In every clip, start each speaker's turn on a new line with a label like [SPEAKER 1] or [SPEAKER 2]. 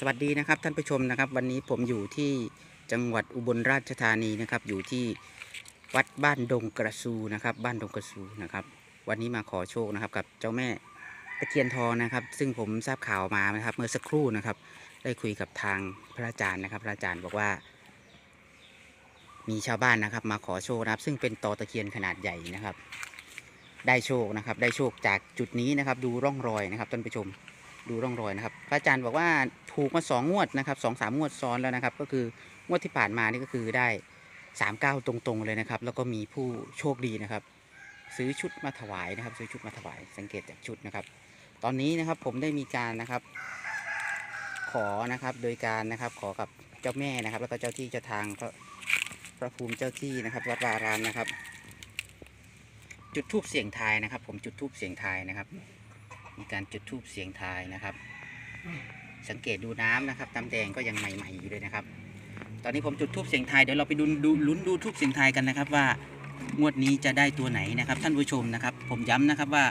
[SPEAKER 1] สวัสดีนะครับท่านผู้ชมนะครับ วันนี้ผมอยู่ที่จังหวัดอุบลราชธานีนะครับ อยู่ที่วัดบ้านดงกระซูนะครับ บ้านดงกระซูนะครับ วันนี้มาขอโชคนะครับ กับเจ้าแม่ตะเคียนทองนะครับ ซึ่งผมทราบข่าวมานะครับ เมื่อสักครู่นะครับ ได้คุยกับทางพระอาจารย์นะครับ พระอาจารย์บอกว่า มีชาวบ้านนะครับ มาขอโชคนะครับ ซึ่งเป็นตอตะเคียนขนาดใหญ่นะครับ ได้โชคนะครับ ได้โชคจากจุดนี้นะครับ ดูร่องรอยนะครับท่านผู้ชม ดูร่องรอยนะครับพระอาจารย์บอกว่าถูกมาสองงวดนะครับสองสามงวดซ้อนแล้วนะครับ ก็คืองวดที่ผ่านมานี่ก็คือได้สามเก้าตรงๆเลยนะครับ แล้วก็มีผู้โชคดีนะครับ ซื้อชุดมาถวายนะครับ ซื้อชุดมาถวายสังเกตจากชุดนะครับ ตอนนี้นะครับผมได้มีการนะครับ ขอนะครับโดยการนะครับขอกับเจ้าแม่นะครับ แล้วก็เจ้าที่เจ้าทางพระพระภูมิเจ้าที่นะครับ วัดวารามนะครับ จุดทูบเสียงทายนะครับ ผมจุดทูบเสียงทายนะครับ มีการจุดทูบเสียงทายนะครับ สังเกตดูน้ำนะครับน้ำแดงก็ยังใหม่ๆอยู่เลยนะครับ ตอนนี้ผมจุดทูบเสียงทายเดี๋ยวเราไปดูดูลุ้นดูทูบเสียงทายกันนะครับว่างวดนี้จะได้ตัวไหนนะครับ ท่านผู้ชมนะครับ ผมย้ำนะครับว่า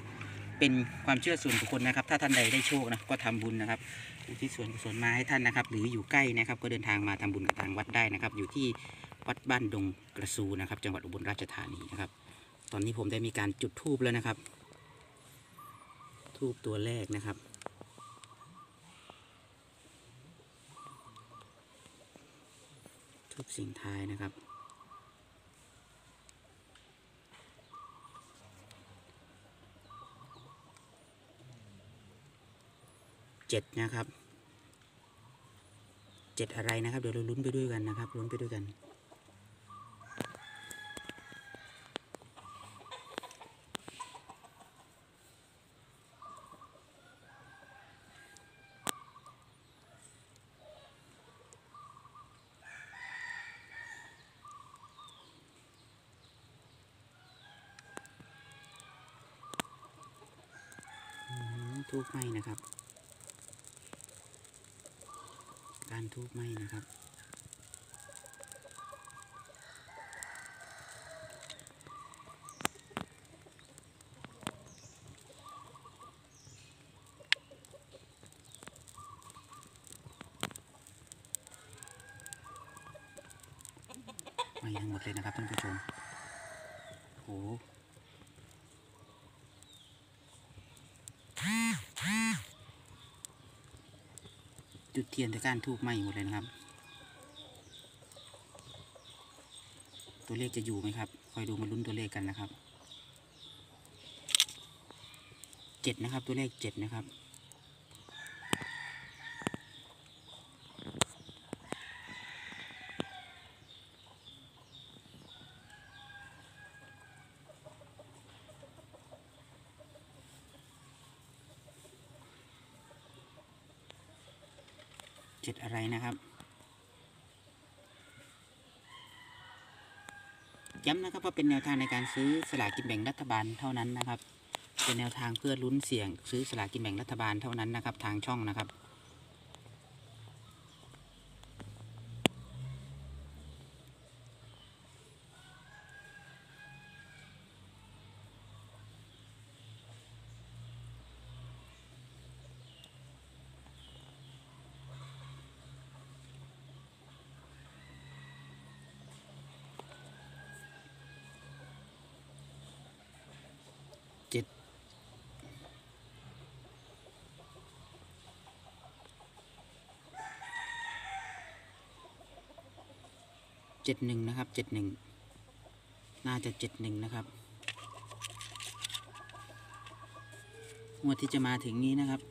[SPEAKER 1] เป็นความเชื่อส่วนบุคคลนะครับ ถ้าท่านใดได้โชคนะก็ทำบุญนะครับที่ส่วนกุศลมาให้ท่านนะครับ หรืออยู่ใกล้นะครับ ก็เดินทางมาทำบุญกับทางวัดได้นะครับ อยู่ที่วัดบ้านดงกระซูนะครับ จังหวัดอุบลราชธานีนะครับ ตอนนี้ผมได้มีการจุดทูบแล้วนะครับ ทูบตัวแรกนะครับ ทูบสียงท้ายนะครับ เจ็ดนะครับ เจ็ดอะไรนะครับ เดี๋ยวเราลุ้นไปด้วยกันนะครับ ลุ้นไปด้วยกัน ทูบไหมนะครับ การทูบไหมนะครับ ไหมทั้งหมดเลยนะครับท่านผู้ชมโอ้โห จุดเทียนแต่การทูบไหม้หมดเลยนะครับ ตัวเลขจะอยู่ไหมครับ คอยดูมาลุ้นตัวเลขกันนะครับเจ็ดนะครับ ตัวเลขเจ็ดนะครับ เจ็ดอะไรนะครับย้ำนะครับว่าเป็นแนวทางในการซื้อสลากกินแบ่งรัฐบาลเท่านั้นนะครับ เป็นแนวทางเพื่อลุ้นเสี่ยงซื้อสลากกินแบ่งรัฐบาลเท่านั้นนะครับ ทางช่องนะครับ เจ็ดหนึ่งนะครับเจ็ดหนึ่งน่าจะเจ็ดหนึ่งนะครับงวดที่จะมาถึงนี้นะครับ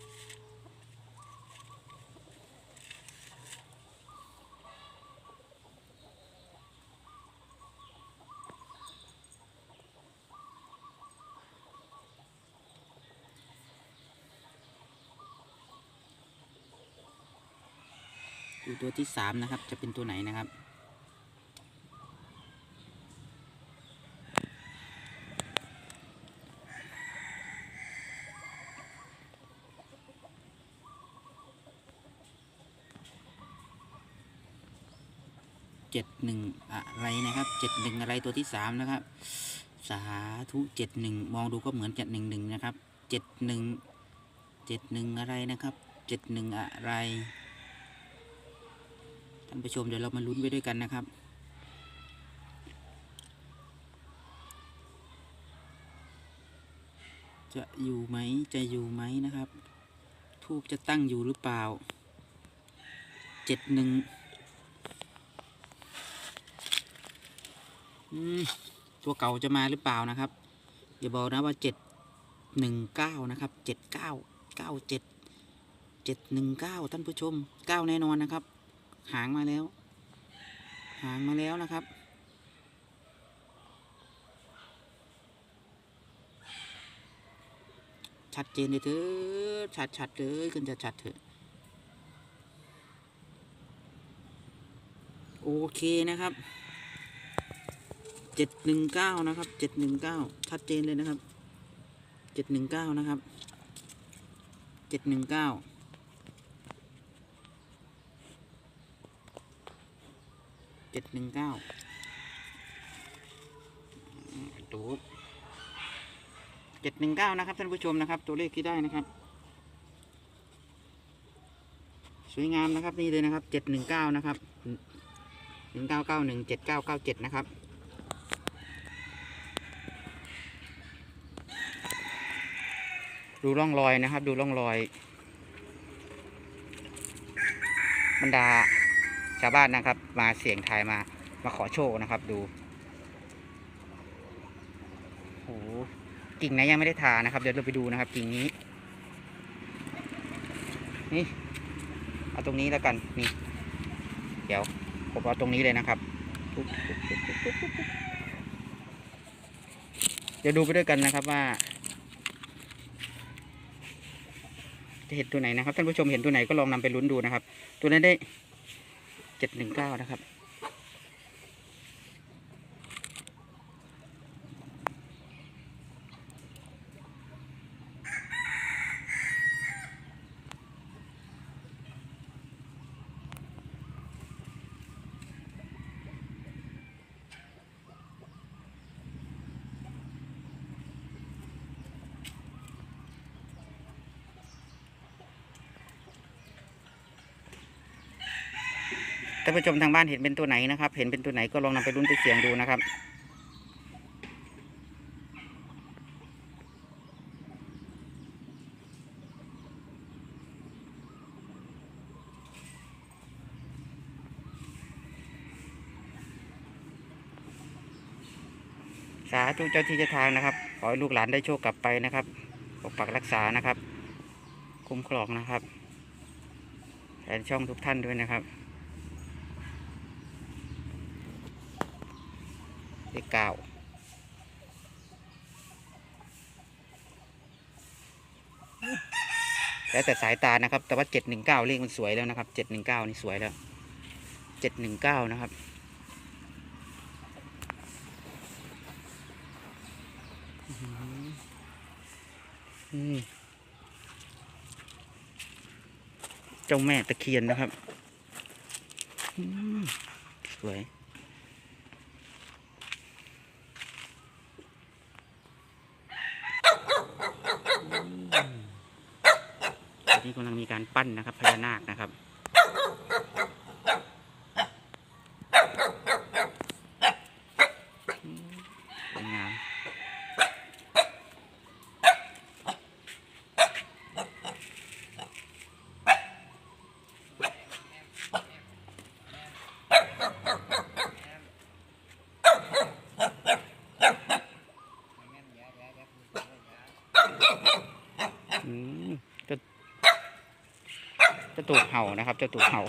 [SPEAKER 1] ดูตัวที่สามนะครับ จะเป็นตัวไหนนะครับ เจ็ดหนึ่งอะไรนะครับเจ็ดหนึ่งอะไรตัวที่สามนะครับ สาธุเจ็ดหนึ่งมองดูก็เหมือนเจ็ดหนึ่งหนึ่งนะครับเจ็ดหนึ่งเจ็ดหนึ่งอะไรนะครับเจ็ดหนึ่งอะไรท่านผู้ชมเดี๋ยวเรามาลุ้นไปด้วยกันนะครับจะอยู่ไหม จะอยู่ไหมนะครับ ทูบจะตั้งอยู่หรือเปล่า เจ็ดหนึ่งอืม ตัวเก่าจะมาหรือเปล่านะครับอย่าบอกนะว่าเจ็ดหนึ่งเก้านะครับเจ็ดเก้าเก้าเจ็ดเจ็ดหนึ่งเก้าท่านผู้ชมเก้าแน่นอนนะครับ หางมาแล้ว หางมาแล้วนะครับชัดเจนเลยเถอะชัดชัดๆเลยขึ้นจะชัดเถอะโอเคนะครับ เจ็ดหนึ่งเก้านะครับเจ็ดหนึ่งเก้าชัดเจนเลยนะครับเจ็ดหนึ่งเก้านะครับเจ็ดหนึ่งเก้าเจ็ดหนึ่งเก้าดูเจ็ดหนึ่งเก้านะครับท่านผู้ชมนะครับ ตัวเลขที่ได้นะครับ สวยงามนะครับนี่เลยนะครับเจ็ดหนึ่งเก้านะครับหนึ่งเก้าเก้าหนึ่งเจ็ดเก้าเก้าเจ็ดนะครับ ดูร่องรอยนะครับ ดูร่องรอย บรรดาชาวบ้านนะครับ มาเสี่ยงทายมามาขอโชคนะครับ ดูโหกิ่งไหนยังไม่ได้ทานะครับ เดี๋ยวเราไปดูนะครับ กิ่งนี้ นี่เอาตรงนี้แล้วกันนี่ เดี๋ยวผมเอาตรงนี้เลยนะครับปุ๊บปุ๊บปุ๊บปุ๊บปุ๊บปุ๊บเดี๋ยวดูไปด้วยกันนะครับว่า จะ เห็นตัวไหนนะครับท่านผู้ชมเห็นตัวไหนก็ลองนำไปลุ้นดูนะครับ ตัวนั้นได้เจ็ดหนึ่งเก้านะครับ ท่านผู้ชมทางบ้านเห็นเป็นตัวไหนนะครับ เห็นเป็นตัวไหนก็ลองนำไปลุ้นไปเสี่ยงดูนะครับ สาธุเจ้าที่เจ้าทางนะครับ ขอให้ลูกหลานได้โชคกลับไปนะครับปกปักรักษานะครับ คุ้มครองนะครับแทนช่องทุกท่านด้วยนะครับ เลขเก้าแล้วแต่สายตานะครับ แต่ว่าเจ็ดหนึ่งเก้าเลขมันสวยแล้วนะครับเจ็ดหนึ่งเก้านี่สวยแล้วเจ็ดหนึ่งเก้านะครับเจ้าแม่ตะเคียนนะครับสวย นี้กำลังมีการปั้นนะครับพญานาคนะครับอืมสวยงามอืมเจะ ตูดเห่านะครับเจะตูดเห่า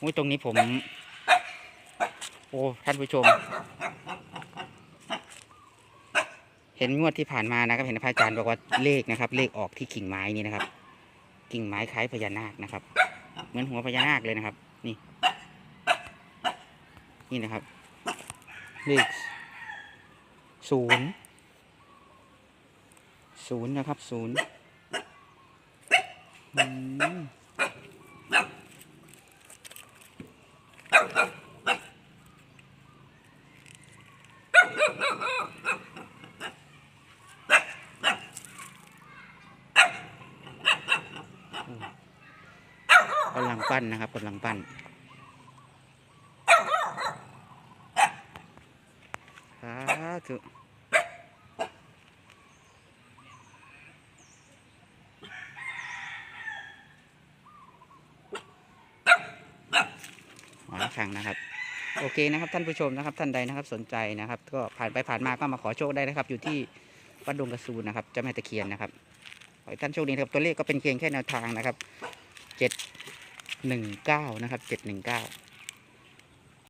[SPEAKER 1] อุ้ยตรงนี้ผม โอ้ท่านผู้ชม เห็นงวดที่ผ่านมานะครับเห็นพระอาจารย์บอกว่าเลขนะครับ เลขออกที่กิ่งไม้นี่นะครับ กิ่งไม้คล้ายพญานาคนะครับ เหมือนหัวพญานาคเลยนะครับ นี่ นี่นะครับ เลขศูนย์ศูนย์นะครับศูนย์ กำลังปั้นนะครับกำลังปั้นสาธุ ครั้งนะครับ โอเคนะครับท่านผู้ชมนะครับท่านใดนะครับสนใจนะครับ ก็ผ่านไปผ่านมาก็มาขอโชคได้นะครับ อยู่ที่วัดดงกระสูนะครับเจ้าแม่ตะเคียนนะครับขอให้ท่านโชคดีนะครับตัวเลขก็เป็นเพียงแค่แนวทางนะครับเจ็ดหนึ่งเก้านะครับเจ็ดหนึ่งเก้า